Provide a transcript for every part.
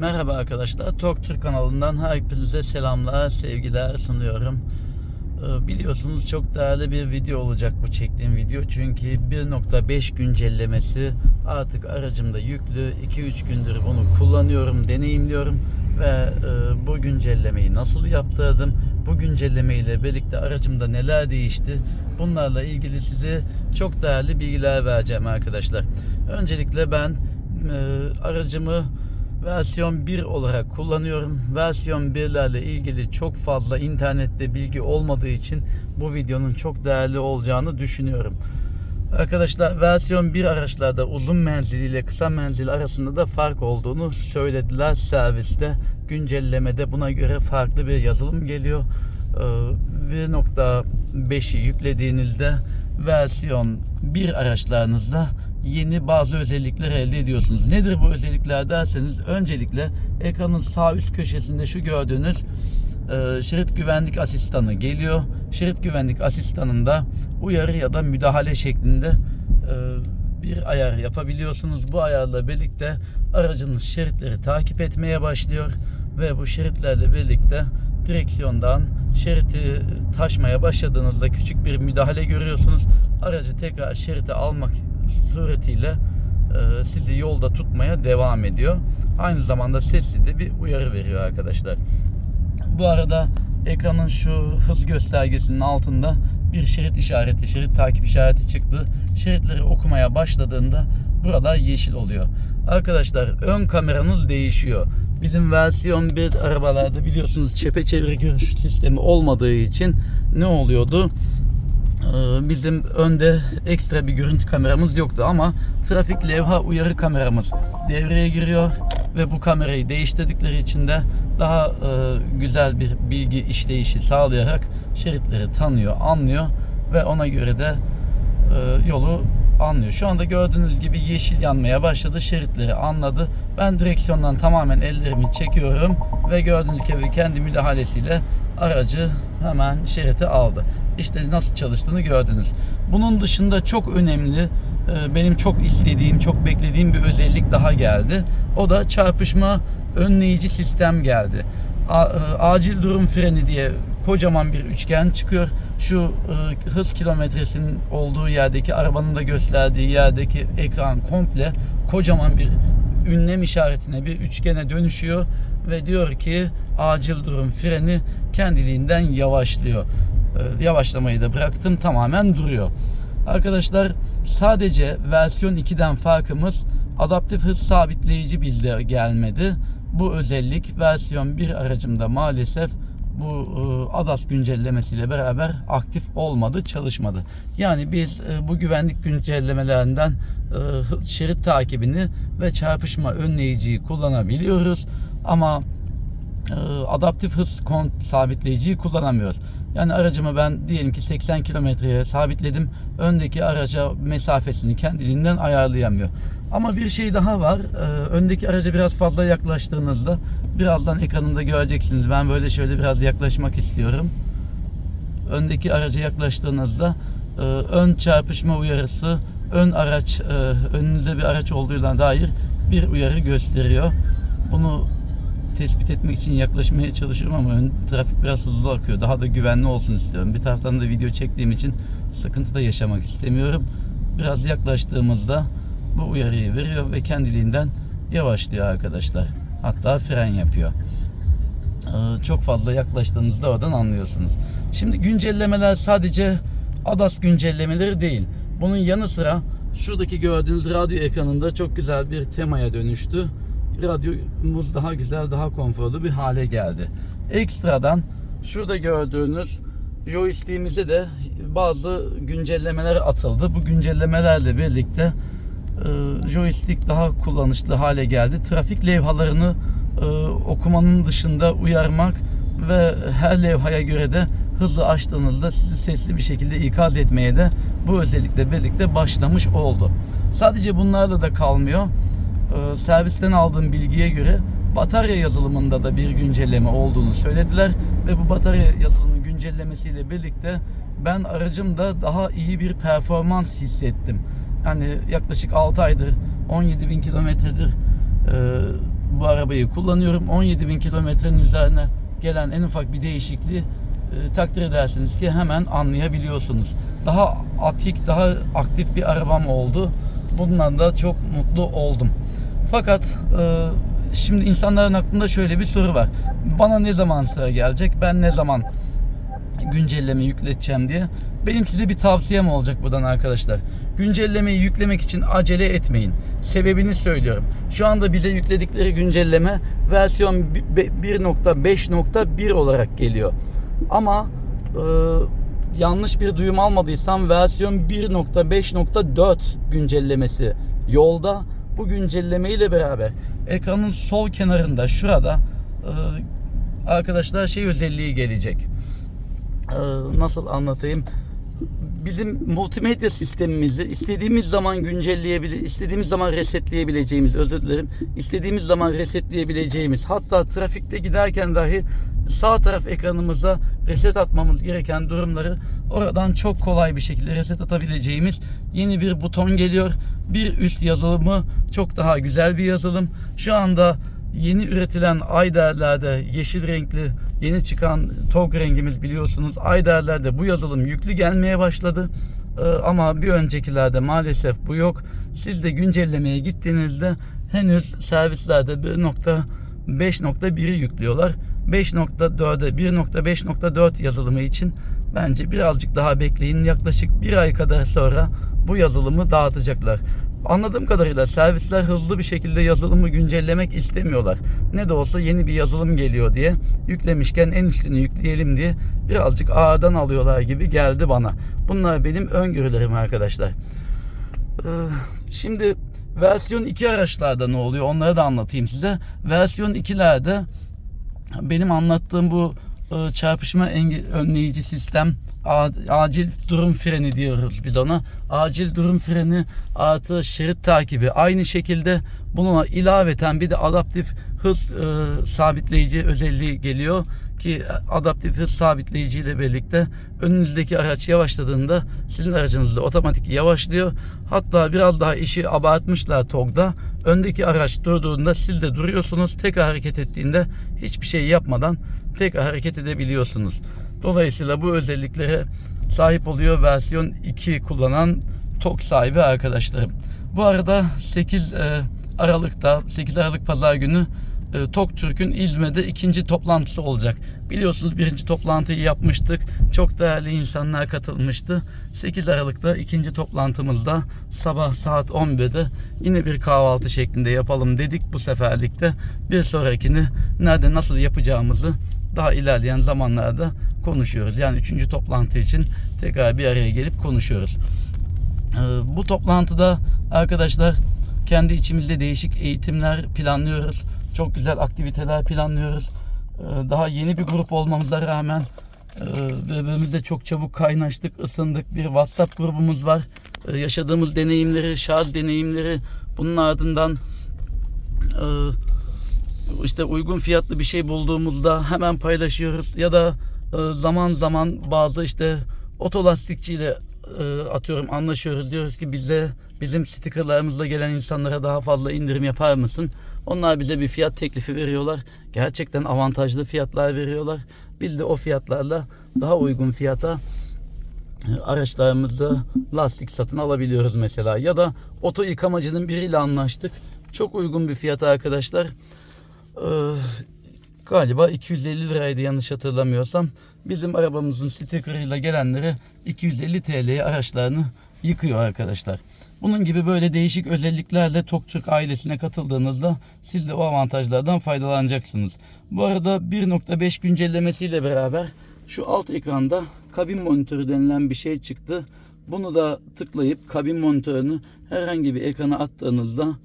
Merhaba arkadaşlar. Tok Türk kanalından hepinize selamlar, sevgiler sunuyorum. Ee, Biliyorsunuz çok değerli bir video olacak bu çektiğim video. Çünkü 1.5 güncellemesi artık aracımda yüklü. 2-3 gündür bunu kullanıyorum, deneyimliyorum. Ve e, bu güncellemeyi nasıl yaptırdım? Bu güncelleme ile birlikte aracımda neler değişti? Bunlarla ilgili size çok değerli bilgiler vereceğim arkadaşlar. Öncelikle ben e, aracımı versiyon 1 olarak kullanıyorum. Versiyon 1'lerle ilgili çok fazla internette bilgi olmadığı için bu videonun çok değerli olacağını düşünüyorum. Arkadaşlar versiyon 1 araçlarda uzun menzil ile kısa menzil arasında da fark olduğunu söylediler serviste. Güncellemede buna göre farklı bir yazılım geliyor. Ee, 1.5'i yüklediğinizde versiyon 1 araçlarınızda yeni bazı özellikler elde ediyorsunuz. Nedir bu özellikler derseniz öncelikle ekranın sağ üst köşesinde şu gördüğünüz e, şerit güvenlik asistanı geliyor. Şerit güvenlik asistanında uyarı ya da müdahale şeklinde e, bir ayar yapabiliyorsunuz. Bu ayarla birlikte aracınız şeritleri takip etmeye başlıyor ve bu şeritlerle birlikte direksiyondan şeriti taşmaya başladığınızda küçük bir müdahale görüyorsunuz. Aracı tekrar şerite almak suretiyle e, sizi yolda tutmaya devam ediyor. Aynı zamanda sesli de bir uyarı veriyor arkadaşlar. Bu arada ekranın şu hız göstergesinin altında bir şerit işareti, şerit takip işareti çıktı. Şeritleri okumaya başladığında buralar yeşil oluyor. Arkadaşlar ön kameranız değişiyor. Bizim versiyon 1 arabalarda biliyorsunuz çepeçevre görüş sistemi olmadığı için ne oluyordu? Ee, bizim önde ekstra bir görüntü kameramız yoktu ama trafik levha uyarı kameramız devreye giriyor ve bu kamerayı değiştirdikleri için de daha e, güzel bir bilgi işleyişi sağlayarak şeritleri tanıyor, anlıyor ve ona göre de e, yolu anlıyor. Şu anda gördüğünüz gibi yeşil yanmaya başladı. Şeritleri anladı. Ben direksiyondan tamamen ellerimi çekiyorum ve gördüğünüz gibi kendi müdahalesiyle aracı hemen şerite aldı. İşte nasıl çalıştığını gördünüz. Bunun dışında çok önemli e, benim çok istediğim, çok beklediğim bir özellik daha geldi. O da çarpışma önleyici sistem geldi. A- e, acil durum freni diye kocaman bir üçgen çıkıyor. Şu e, hız kilometresinin olduğu yerdeki arabanın da gösterdiği yerdeki ekran komple kocaman bir ünlem işaretine bir üçgene dönüşüyor ve diyor ki acil durum freni kendiliğinden yavaşlıyor. E, yavaşlamayı da bıraktım tamamen duruyor. Arkadaşlar sadece versiyon 2'den farkımız adaptif hız sabitleyici bizde gelmedi. Bu özellik versiyon 1 aracımda maalesef bu e, ADAS güncellemesiyle beraber aktif olmadı, çalışmadı. Yani biz e, bu güvenlik güncellemelerinden e, şerit takibini ve çarpışma önleyiciyi kullanabiliyoruz. Ama e, adaptif hız kont sabitleyiciyi kullanamıyoruz. Yani aracımı ben diyelim ki 80 kilometreye sabitledim. Öndeki araca mesafesini kendiliğinden ayarlayamıyor. Ama bir şey daha var. E, öndeki araca biraz fazla yaklaştığınızda birazdan ekranında göreceksiniz. Ben böyle şöyle biraz yaklaşmak istiyorum. Öndeki araca yaklaştığınızda e, ön çarpışma uyarısı, ön araç, e, önünüzde bir araç olduğuna dair bir uyarı gösteriyor. Bunu tespit etmek için yaklaşmaya çalışıyorum ama ön trafik biraz hızlı akıyor. Daha da güvenli olsun istiyorum. Bir taraftan da video çektiğim için sıkıntı da yaşamak istemiyorum. Biraz yaklaştığımızda bu uyarıyı veriyor ve kendiliğinden yavaşlıyor arkadaşlar. Hatta fren yapıyor. Ee, Çok fazla yaklaştığınızda oradan anlıyorsunuz. Şimdi güncellemeler sadece ADAS güncellemeleri değil. Bunun yanı sıra şuradaki gördüğünüz radyo ekranında çok güzel bir temaya dönüştü. Radyomuz daha güzel, daha konforlu bir hale geldi. Ekstradan şurada gördüğünüz joystick'imize de bazı güncellemeler atıldı. Bu güncellemelerle birlikte e, joystick daha kullanışlı hale geldi. Trafik levhalarını e, okumanın dışında uyarmak ve her levhaya göre de hızlı açtığınızda sizi sesli bir şekilde ikaz etmeye de bu özellikle birlikte başlamış oldu. Sadece bunlarla da kalmıyor. E, servisten aldığım bilgiye göre batarya yazılımında da bir güncelleme olduğunu söylediler ve bu batarya yazılımı güncellemesiyle birlikte ben aracımda daha iyi bir performans hissettim. Yani yaklaşık 6 aydır 17 bin kilometredir e, bu arabayı kullanıyorum. 17 bin kilometrenin üzerine gelen en ufak bir değişikliği e, takdir edersiniz ki hemen anlayabiliyorsunuz. Daha atik, daha aktif bir arabam oldu. Bundan da çok mutlu oldum. Fakat e, şimdi insanların aklında şöyle bir soru var. Bana ne zaman sıra gelecek? Ben ne zaman güncelleme yükleteceğim diye. Benim size bir tavsiyem olacak buradan arkadaşlar. Güncellemeyi yüklemek için acele etmeyin. Sebebini söylüyorum. Şu anda bize yükledikleri güncelleme versiyon 1.5.1 olarak geliyor. Ama e, yanlış bir duyum almadıysam versiyon 1.5.4 güncellemesi yolda. Bu güncelleme ile beraber ekranın sol kenarında şurada e, arkadaşlar şey özelliği gelecek. Ee, nasıl anlatayım? Bizim multimedya sistemimizi istediğimiz zaman güncelleyebilir, istediğimiz zaman resetleyebileceğimiz, özür dilerim, istediğimiz zaman resetleyebileceğimiz, hatta trafikte giderken dahi sağ taraf ekranımıza reset atmamız gereken durumları oradan çok kolay bir şekilde reset atabileceğimiz yeni bir buton geliyor. Bir üst yazılımı çok daha güzel bir yazılım. Şu anda yeni üretilen Ayder'lerde yeşil renkli yeni çıkan TOG rengimiz biliyorsunuz. Ayder'lerde bu yazılım yüklü gelmeye başladı. Ee, ama bir öncekilerde maalesef bu yok. Siz de güncellemeye gittiğinizde henüz servislerde 1.5.1'i yüklüyorlar. 5.4'e 1.5.4 yazılımı için bence birazcık daha bekleyin. Yaklaşık bir ay kadar sonra bu yazılımı dağıtacaklar. Anladığım kadarıyla servisler hızlı bir şekilde yazılımı güncellemek istemiyorlar. Ne de olsa yeni bir yazılım geliyor diye yüklemişken en üstünü yükleyelim diye birazcık ağırdan alıyorlar gibi geldi bana. Bunlar benim öngörülerim arkadaşlar. Ee, Şimdi versiyon 2 araçlarda ne oluyor onları da anlatayım size. Versiyon 2'lerde benim anlattığım bu çarpışma enge- önleyici sistem acil durum freni diyoruz biz ona. Acil durum freni artı şerit takibi aynı şekilde buna ilaveten bir de adaptif hız e, sabitleyici özelliği geliyor ki adaptif hız sabitleyici ile birlikte önünüzdeki araç yavaşladığında sizin aracınız da otomatik yavaşlıyor. Hatta biraz daha işi abartmışlar TOG'da. Öndeki araç durduğunda siz de duruyorsunuz. Tekrar hareket ettiğinde hiçbir şey yapmadan tekrar hareket edebiliyorsunuz. Dolayısıyla bu özelliklere sahip oluyor versiyon 2 kullanan TOG sahibi arkadaşlarım. Bu arada 8 e, Aralık'ta 8 Aralık Pazar günü e, Tok Türk'ün İzmir'de ikinci toplantısı olacak. Biliyorsunuz birinci toplantıyı yapmıştık. Çok değerli insanlar katılmıştı. 8 Aralık'ta ikinci toplantımızda sabah saat 11'de yine bir kahvaltı şeklinde yapalım dedik bu seferlikte. Bir sonrakini nerede nasıl yapacağımızı daha ilerleyen zamanlarda konuşuyoruz. Yani üçüncü toplantı için tekrar bir araya gelip konuşuyoruz. Ee, Bu toplantıda arkadaşlar kendi içimizde değişik eğitimler planlıyoruz. Çok güzel aktiviteler planlıyoruz. Ee, Daha yeni bir grup olmamıza rağmen e, birbirimizle çok çabuk kaynaştık, ısındık. Bir WhatsApp grubumuz var. Ee, Yaşadığımız deneyimleri, şarj deneyimleri, bunun ardından e, işte uygun fiyatlı bir şey bulduğumuzda hemen paylaşıyoruz ya da e, zaman zaman bazı işte otolastikçiyle e, atıyorum anlaşıyoruz diyoruz ki bize bizim stikerlerimizle gelen insanlara daha fazla indirim yapar mısın? Onlar bize bir fiyat teklifi veriyorlar. Gerçekten avantajlı fiyatlar veriyorlar. Biz de o fiyatlarla daha uygun fiyata e, araçlarımızda lastik satın alabiliyoruz mesela. Ya da oto yıkamacının biriyle anlaştık. Çok uygun bir fiyata arkadaşlar. Ee, galiba 250 liraydı yanlış hatırlamıyorsam. Bizim arabamızın stikerıyla gelenlere 250 TL'ye araçlarını yıkıyor arkadaşlar. Bunun gibi böyle değişik özelliklerle Toktürk ailesine katıldığınızda siz de o avantajlardan faydalanacaksınız. Bu arada 1.5 güncellemesiyle beraber şu alt ekranda kabin monitörü denilen bir şey çıktı. Bunu da tıklayıp kabin monitörünü herhangi bir ekrana attığınızda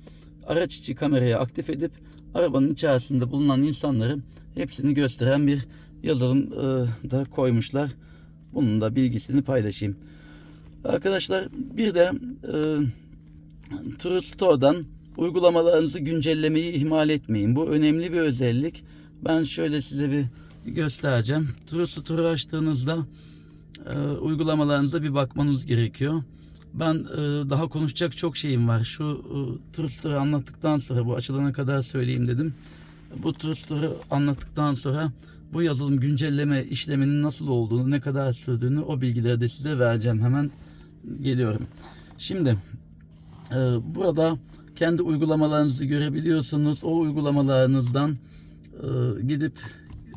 araç içi kamerayı aktif edip arabanın içerisinde bulunan insanları hepsini gösteren bir yazılım e, da koymuşlar. Bunun da bilgisini paylaşayım. Arkadaşlar bir de e, True Store'dan uygulamalarınızı güncellemeyi ihmal etmeyin. Bu önemli bir özellik. Ben şöyle size bir göstereceğim. True Store'u açtığınızda e, uygulamalarınıza bir bakmanız gerekiyor. Ben e, daha konuşacak çok şeyim var. Şu e, trustları anlattıktan sonra bu açılana kadar söyleyeyim dedim. Bu trustları anlattıktan sonra bu yazılım güncelleme işleminin nasıl olduğunu, ne kadar sürdüğünü o bilgileri de size vereceğim. Hemen geliyorum. Şimdi e, burada kendi uygulamalarınızı görebiliyorsunuz. O uygulamalarınızdan e, gidip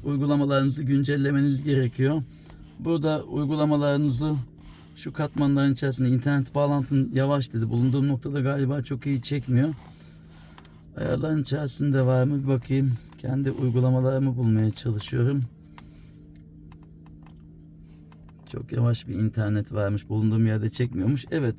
uygulamalarınızı güncellemeniz gerekiyor. Burada uygulamalarınızı şu katmanların içerisinde internet bağlantın yavaş dedi. Bulunduğum noktada galiba çok iyi çekmiyor. Ayarların içerisinde var mı bir bakayım. Kendi uygulamalarımı bulmaya çalışıyorum. Çok yavaş bir internet varmış. Bulunduğum yerde çekmiyormuş. Evet.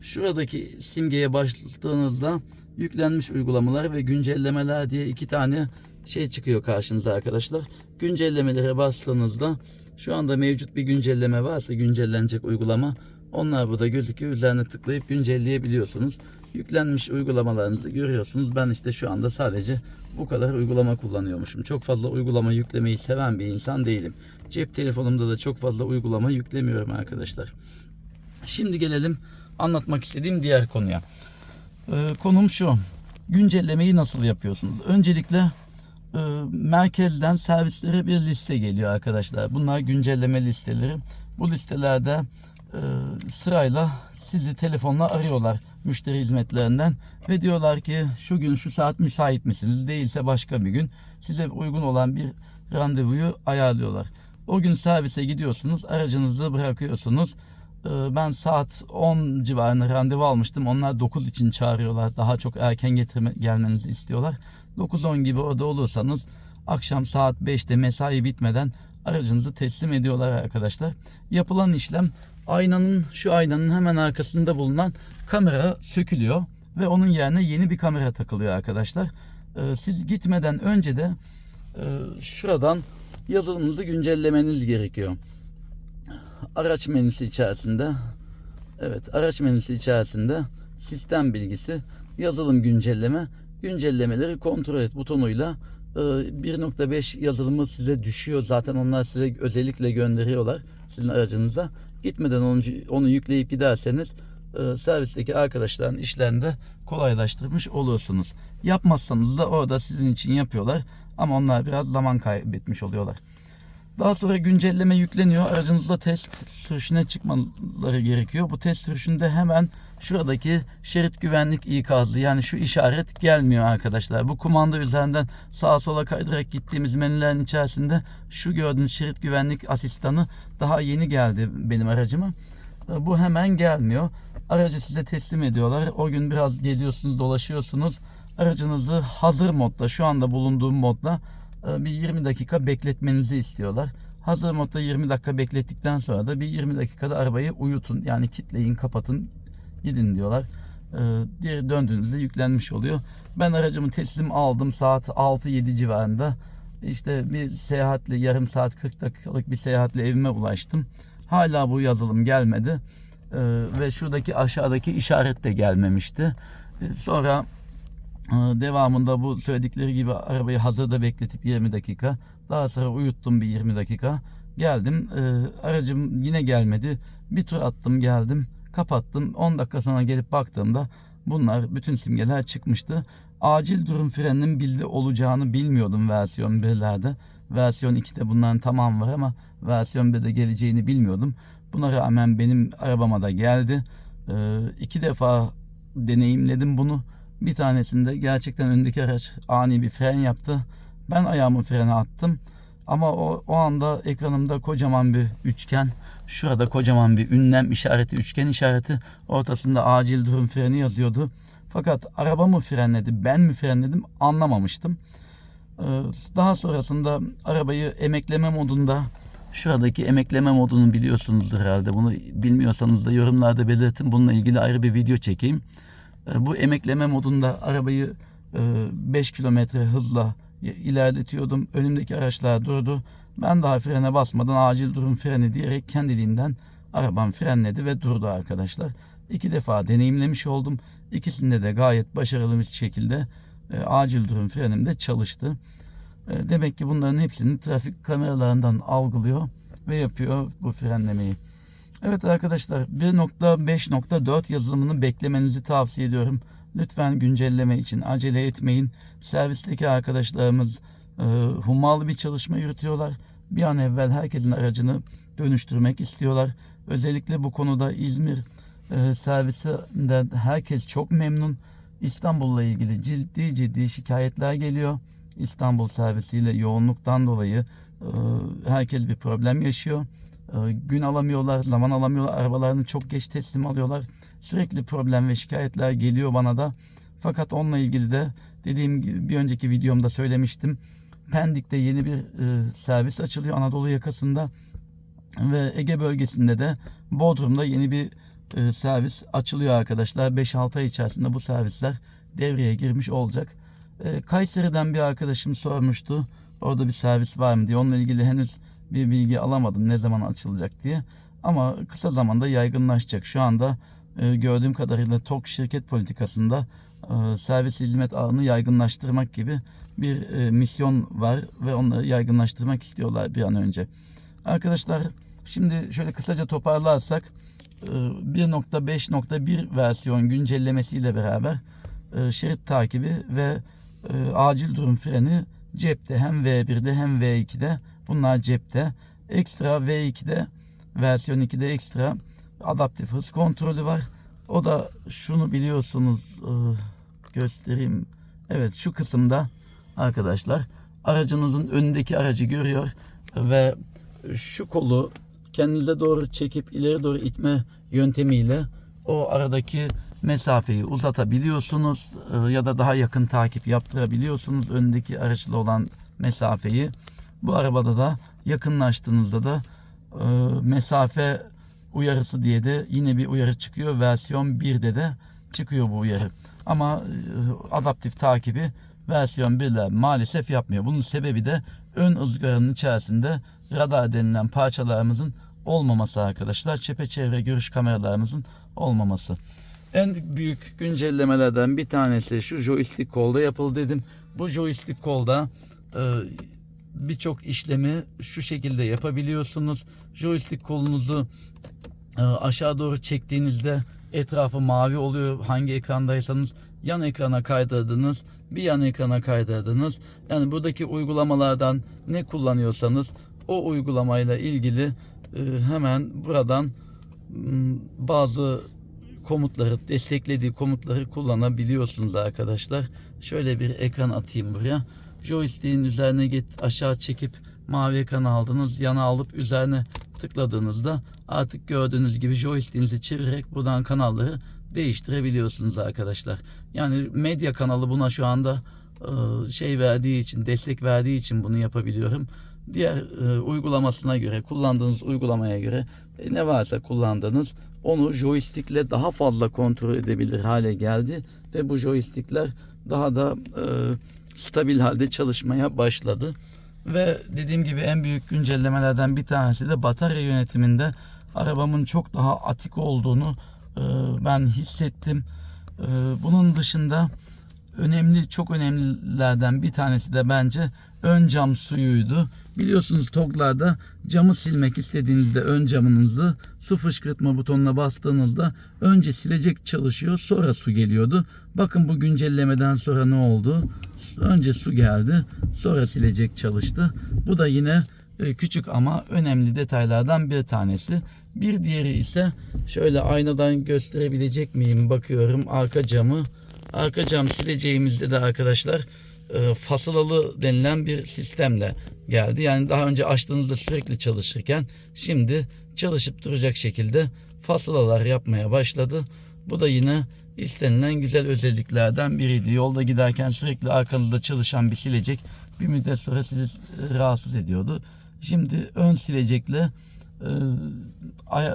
Şuradaki simgeye başladığınızda yüklenmiş uygulamalar ve güncellemeler diye iki tane şey çıkıyor karşınıza arkadaşlar. Güncellemelere bastığınızda şu anda mevcut bir güncelleme varsa güncellenecek uygulama onlar burada gözüküyor. Üzerine tıklayıp güncelleyebiliyorsunuz. Yüklenmiş uygulamalarınızı görüyorsunuz. Ben işte şu anda sadece bu kadar uygulama kullanıyormuşum. Çok fazla uygulama yüklemeyi seven bir insan değilim. Cep telefonumda da çok fazla uygulama yüklemiyorum arkadaşlar. Şimdi gelelim anlatmak istediğim diğer konuya. Ee, konum şu. Güncellemeyi nasıl yapıyorsunuz? Öncelikle e, merkezden servislere bir liste geliyor arkadaşlar. Bunlar güncelleme listeleri. Bu listelerde e, sırayla sizi telefonla arıyorlar müşteri hizmetlerinden ve diyorlar ki şu gün şu saat müsait misiniz? Değilse başka bir gün size uygun olan bir randevuyu ayarlıyorlar. O gün servise gidiyorsunuz, aracınızı bırakıyorsunuz. Ee, Ben saat 10 civarında randevu almıştım. Onlar 9 için çağırıyorlar. Daha çok erken getirme, gelmenizi istiyorlar. 9-10 gibi orada olursanız akşam saat 5'te mesai bitmeden aracınızı teslim ediyorlar arkadaşlar. Yapılan işlem aynanın şu aynanın hemen arkasında bulunan kamera sökülüyor ve onun yerine yeni bir kamera takılıyor arkadaşlar. Ee, Siz gitmeden önce de e, şuradan yazılımınızı güncellemeniz gerekiyor araç menüsü içerisinde evet araç menüsü içerisinde sistem bilgisi yazılım güncelleme güncellemeleri kontrol et butonuyla. E, 1.5 yazılımı size düşüyor. Zaten onlar size özellikle gönderiyorlar sizin aracınıza. Gitmeden onu, onu yükleyip giderseniz e, servisteki arkadaşların işlerini de kolaylaştırmış olursunuz. Yapmazsanız da orada sizin için yapıyorlar ama onlar biraz zaman kaybetmiş oluyorlar. Daha sonra güncelleme yükleniyor. Aracınızda test sürüşüne çıkmaları gerekiyor. Bu test sürüşünde hemen şuradaki şerit güvenlik ikazlı yani şu işaret gelmiyor arkadaşlar. Bu kumanda üzerinden sağa sola kaydırarak gittiğimiz menülerin içerisinde şu gördüğünüz şerit güvenlik asistanı daha yeni geldi benim aracıma. Bu hemen gelmiyor. Aracı size teslim ediyorlar. O gün biraz geliyorsunuz, dolaşıyorsunuz. Aracınızı hazır modda, şu anda bulunduğum modda e, bir 20 dakika bekletmenizi istiyorlar. Hazır modda 20 dakika beklettikten sonra da bir 20 dakikada arabayı uyutun. Yani kitleyin, kapatın, gidin diyorlar. E, Diğer döndüğünüzde yüklenmiş oluyor. Ben aracımı teslim aldım saat 6-7 civarında. İşte bir seyahatle yarım saat 40 dakikalık bir seyahatle evime ulaştım. Hala bu yazılım gelmedi. E, Ve şuradaki aşağıdaki işaret de gelmemişti. E, Sonra ee, Devamında bu söyledikleri gibi arabayı hazırda bekletip 20 dakika. Daha sonra uyuttum bir 20 dakika. Geldim. Ee, aracım yine gelmedi. Bir tur attım geldim. Kapattım. 10 dakika sonra gelip baktığımda bunlar bütün simgeler çıkmıştı. Acil durum freninin bildi olacağını bilmiyordum versiyon 1'lerde. Versiyon 2'de bunların tamam var ama versiyon 1'de geleceğini bilmiyordum. Buna rağmen benim arabama da geldi. Ee, iki defa deneyimledim bunu. Bir tanesinde gerçekten öndeki araç ani bir fren yaptı. Ben ayağımı frene attım. Ama o, o anda ekranımda kocaman bir üçgen, şurada kocaman bir ünlem işareti, üçgen işareti, ortasında acil durum freni yazıyordu. Fakat araba mı frenledi, ben mi frenledim anlamamıştım. Ee, Daha sonrasında arabayı emekleme modunda, şuradaki emekleme modunu biliyorsunuzdur herhalde. Bunu bilmiyorsanız da yorumlarda belirtin. Bununla ilgili ayrı bir video çekeyim. E, Bu emekleme modunda arabayı 5 kilometre hızla ilerletiyordum. Önümdeki araçlar durdu. Ben daha frene basmadan acil durum freni diyerek kendiliğinden arabam frenledi ve durdu arkadaşlar. İki defa deneyimlemiş oldum. İkisinde de gayet başarılı bir şekilde e, acil durum frenim de çalıştı. E, Demek ki bunların hepsini trafik kameralarından algılıyor ve yapıyor bu frenlemeyi. Evet arkadaşlar 1.5.4 yazılımını beklemenizi tavsiye ediyorum. Lütfen güncelleme için acele etmeyin. Servisteki arkadaşlarımız e, hummalı bir çalışma yürütüyorlar. Bir an evvel herkesin aracını dönüştürmek istiyorlar. Özellikle bu konuda İzmir e, servisinden herkes çok memnun. İstanbul'la ilgili ciddi ciddi şikayetler geliyor. İstanbul servisiyle yoğunluktan dolayı e, herkes bir problem yaşıyor. E, gün alamıyorlar, zaman alamıyorlar. Arabalarını çok geç teslim alıyorlar. Sürekli problem ve şikayetler geliyor bana da. Fakat onunla ilgili de dediğim gibi bir önceki videomda söylemiştim. Pendik'te yeni bir e, servis açılıyor Anadolu yakasında ve Ege bölgesinde de Bodrum'da yeni bir e, servis açılıyor arkadaşlar. 5-6 ay içerisinde bu servisler devreye girmiş olacak. E, Kayseri'den bir arkadaşım sormuştu. Orada bir servis var mı diye. Onunla ilgili henüz bir bilgi alamadım ne zaman açılacak diye. Ama kısa zamanda yaygınlaşacak. Şu anda e, gördüğüm kadarıyla TOK şirket politikasında e, servis hizmet ağını yaygınlaştırmak gibi bir e, misyon var ve onları yaygınlaştırmak istiyorlar bir an önce. Arkadaşlar şimdi şöyle kısaca toparlarsak e, 1.5.1 versiyon güncellemesiyle beraber e, şerit takibi ve e, acil durum freni cepte hem V1'de hem V2'de bunlar cepte. Ekstra V2'de versiyon 2'de ekstra adaptif hız kontrolü var. O da şunu biliyorsunuz e, göstereyim. Evet şu kısımda arkadaşlar aracınızın önündeki aracı görüyor ve şu kolu kendinize doğru çekip ileri doğru itme yöntemiyle o aradaki mesafeyi uzatabiliyorsunuz e, ya da daha yakın takip yaptırabiliyorsunuz önündeki araçla olan mesafeyi. Bu arabada da yakınlaştığınızda da e, mesafe uyarısı diye de yine bir uyarı çıkıyor. Versiyon 1'de de çıkıyor bu uyarı. Ama e, adaptif takibi versiyon 1'ler maalesef yapmıyor. Bunun sebebi de ön ızgaranın içerisinde radar denilen parçalarımızın olmaması arkadaşlar. Çepeçevre görüş kameralarımızın olmaması. En büyük güncellemelerden bir tanesi şu joystick kolda yapıldı dedim. Bu joystick kolda e, birçok işlemi şu şekilde yapabiliyorsunuz. Joystick kolunuzu e, aşağı doğru çektiğinizde etrafı mavi oluyor. Hangi ekrandaysanız yan ekrana kaydırdınız, bir yan ekrana kaydırdınız. Yani buradaki uygulamalardan ne kullanıyorsanız o uygulamayla ilgili e, hemen buradan bazı komutları, desteklediği komutları kullanabiliyorsunuz arkadaşlar. Şöyle bir ekran atayım buraya. Joystick'in üzerine git aşağı çekip mavi ekranı aldınız. Yana alıp üzerine tıkladığınızda artık gördüğünüz gibi joystick'inizi çevirerek buradan kanalları değiştirebiliyorsunuz arkadaşlar. Yani medya kanalı buna şu anda e, şey verdiği için, destek verdiği için bunu yapabiliyorum. Diğer e, uygulamasına göre, kullandığınız uygulamaya göre e, ne varsa kullandığınız onu joystickle daha fazla kontrol edebilir hale geldi ve bu joystickler daha da stabil halde çalışmaya başladı. Ve dediğim gibi en büyük güncellemelerden bir tanesi de batarya yönetiminde arabamın çok daha atik olduğunu ben hissettim. E, bunun dışında önemli çok önemlilerden bir tanesi de bence ön cam suyuydu. Biliyorsunuz TOG'larda camı silmek istediğinizde ön camınızı su fışkırtma butonuna bastığınızda önce silecek çalışıyor sonra su geliyordu. Bakın bu güncellemeden sonra ne oldu? Önce su geldi sonra silecek çalıştı. Bu da yine küçük ama önemli detaylardan bir tanesi. Bir diğeri ise şöyle aynadan gösterebilecek miyim bakıyorum arka camı. Arka cam sileceğimizde de arkadaşlar e, fasılalı denilen bir sistemle geldi. Yani daha önce açtığınızda sürekli çalışırken şimdi çalışıp duracak şekilde fasılalar yapmaya başladı. Bu da yine istenilen güzel özelliklerden biriydi. Yolda giderken sürekli arkanızda çalışan bir silecek bir müddet sonra sizi rahatsız ediyordu. Şimdi ön silecekle e,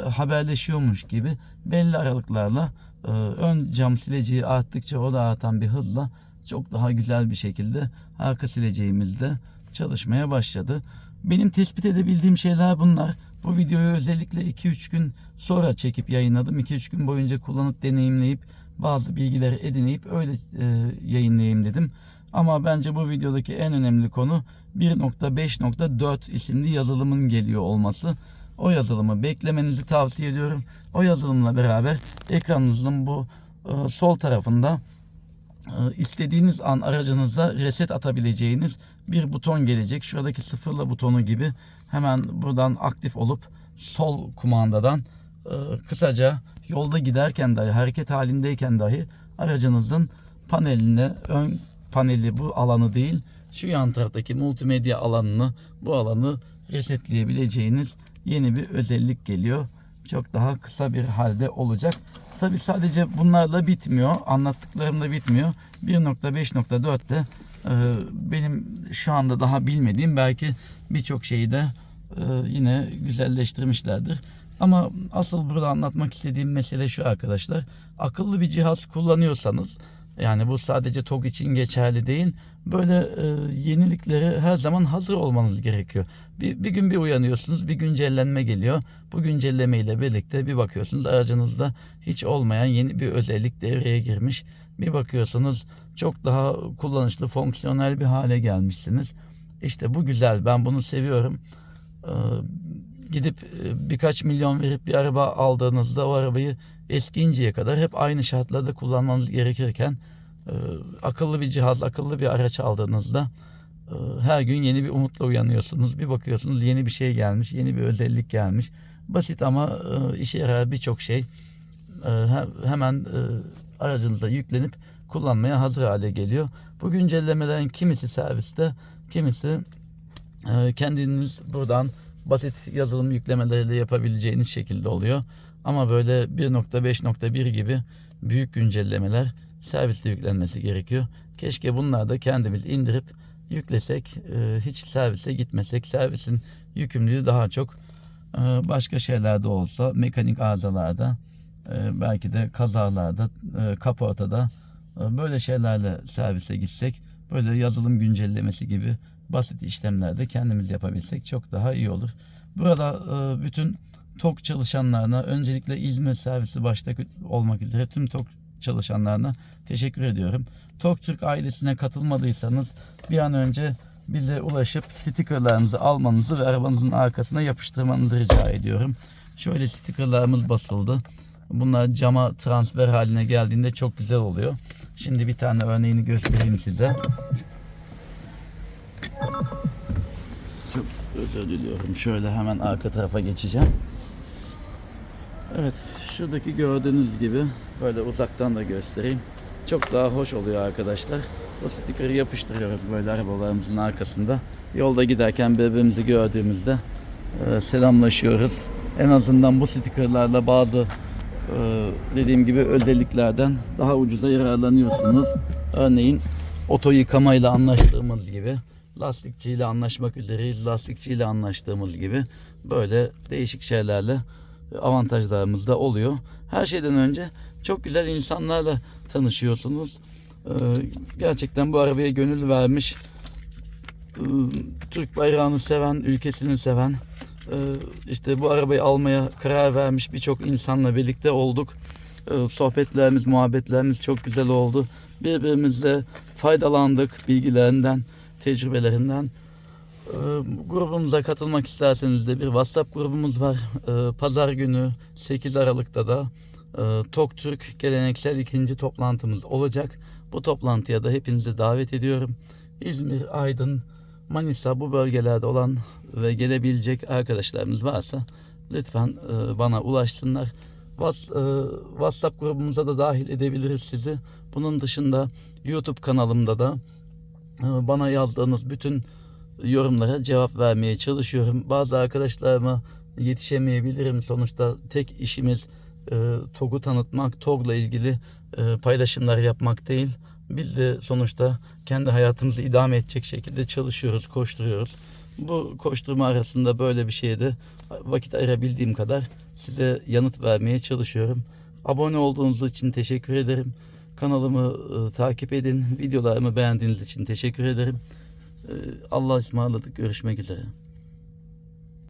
haberleşiyormuş gibi belli aralıklarla e, ön cam sileceği arttıkça o da artan bir hızla çok daha güzel bir şekilde arka sileceğimizde çalışmaya başladı. Benim tespit edebildiğim şeyler bunlar. Bu videoyu özellikle 2-3 gün sonra çekip yayınladım. 2-3 gün boyunca kullanıp deneyimleyip bazı bilgileri edineyip öyle e, yayınlayayım dedim. Ama bence bu videodaki en önemli konu 1.5.4 isimli yazılımın geliyor olması. O yazılımı beklemenizi tavsiye ediyorum. O yazılımla beraber ekranınızın bu e, sol tarafında e, istediğiniz an aracınıza reset atabileceğiniz bir buton gelecek. Şuradaki sıfırla butonu gibi hemen buradan aktif olup sol kumandadan e, kısaca yolda giderken dahi hareket halindeyken dahi aracınızın paneline ön paneli bu alanı değil şu yan taraftaki multimedya alanını bu alanı resetleyebileceğiniz yeni bir özellik geliyor. Çok daha kısa bir halde olacak. Tabi sadece bunlarla bitmiyor. Anlattıklarım da bitmiyor. 1.5.4'te e, benim şu anda daha bilmediğim belki birçok şeyi de e, yine güzelleştirmişlerdir. Ama asıl burada anlatmak istediğim mesele şu arkadaşlar. Akıllı bir cihaz kullanıyorsanız yani bu sadece TOG için geçerli değil. Böyle e, yeniliklere her zaman hazır olmanız gerekiyor. Bir, bir gün bir uyanıyorsunuz, bir güncellenme geliyor. Bu güncelleme ile birlikte bir bakıyorsunuz aracınızda hiç olmayan yeni bir özellik devreye girmiş. Bir bakıyorsunuz çok daha kullanışlı, fonksiyonel bir hale gelmişsiniz. İşte bu güzel. Ben bunu seviyorum. Ee, gidip e, birkaç milyon verip bir araba aldığınızda o arabayı eskiyinceye kadar hep aynı şartlarda kullanmanız gerekirken e, akıllı bir cihaz, akıllı bir araç aldığınızda e, her gün yeni bir umutla uyanıyorsunuz. Bir bakıyorsunuz yeni bir şey gelmiş, yeni bir özellik gelmiş. Basit ama e, işe yarar birçok şey e, he- hemen e, aracınıza yüklenip kullanmaya hazır hale geliyor. Bu güncellemelerin kimisi serviste, kimisi e, kendiniz buradan basit yazılım yüklemeleriyle yapabileceğiniz şekilde oluyor. Ama böyle 1.5.1 gibi büyük güncellemeler serviste yüklenmesi gerekiyor. Keşke bunlar da kendimiz indirip yüklesek, e, hiç servise gitmesek. Servisin yükümlülüğü daha çok e, başka şeylerde olsa, mekanik arızalarda, e, belki de kazalarda, kaportada böyle şeylerle servise gitsek, böyle yazılım güncellemesi gibi basit işlemlerde kendimiz yapabilsek çok daha iyi olur. Burada bütün TOK çalışanlarına öncelikle İzmir servisi başta olmak üzere tüm TOK çalışanlarına teşekkür ediyorum. TOK Türk ailesine katılmadıysanız bir an önce bize ulaşıp stikerlerinizi almanızı ve arabanızın arkasına yapıştırmanızı rica ediyorum. Şöyle stikerlerimiz basıldı. Bunlar cama transfer haline geldiğinde çok güzel oluyor. Şimdi bir tane örneğini göstereyim size. Çok özür diliyorum. Şöyle hemen arka tarafa geçeceğim. Evet, şuradaki gördüğünüz gibi böyle uzaktan da göstereyim. Çok daha hoş oluyor arkadaşlar. Bu stikeri yapıştırıyoruz böyle arabalarımızın arkasında. Yolda giderken birbirimizi gördüğümüzde e, selamlaşıyoruz. En azından bu stikerlerle bazı e, dediğim gibi özelliklerden daha ucuza yararlanıyorsunuz. Örneğin oto yıkamayla anlaştığımız gibi lastikçiyle anlaşmak üzereyiz. Lastikçiyle anlaştığımız gibi böyle değişik şeylerle avantajlarımız da oluyor. Her şeyden önce çok güzel insanlarla tanışıyorsunuz. Ee, gerçekten bu arabaya gönül vermiş, e, Türk bayrağını seven, ülkesini seven, e, işte bu arabayı almaya karar vermiş birçok insanla birlikte olduk. E, Sohbetlerimiz, muhabbetlerimiz çok güzel oldu. Birbirimizle faydalandık bilgilerinden, tecrübelerinden. Ee, grubumuza katılmak isterseniz de bir WhatsApp grubumuz var. Ee, Pazar günü 8 Aralık'ta da e, Tok Türk geleneksel ikinci toplantımız olacak. Bu toplantıya da hepinizi davet ediyorum. İzmir, Aydın, Manisa bu bölgelerde olan ve gelebilecek arkadaşlarımız varsa lütfen e, bana ulaşsınlar. E, WhatsApp grubumuza da dahil edebiliriz sizi. Bunun dışında YouTube kanalımda da bana yazdığınız bütün yorumlara cevap vermeye çalışıyorum. Bazı arkadaşlarıma yetişemeyebilirim. Sonuçta tek işimiz e, TOG'u tanıtmak, TOG'la ilgili e, paylaşımlar yapmak değil. Biz de sonuçta kendi hayatımızı idame edecek şekilde çalışıyoruz, koşturuyoruz. Bu koşturma arasında böyle bir şeye de vakit ayırabildiğim kadar size yanıt vermeye çalışıyorum. Abone olduğunuz için teşekkür ederim. Kanalımı e, takip edin. Videolarımı beğendiğiniz için teşekkür ederim. Ee, Allah'a ısmarladık. Görüşmek üzere.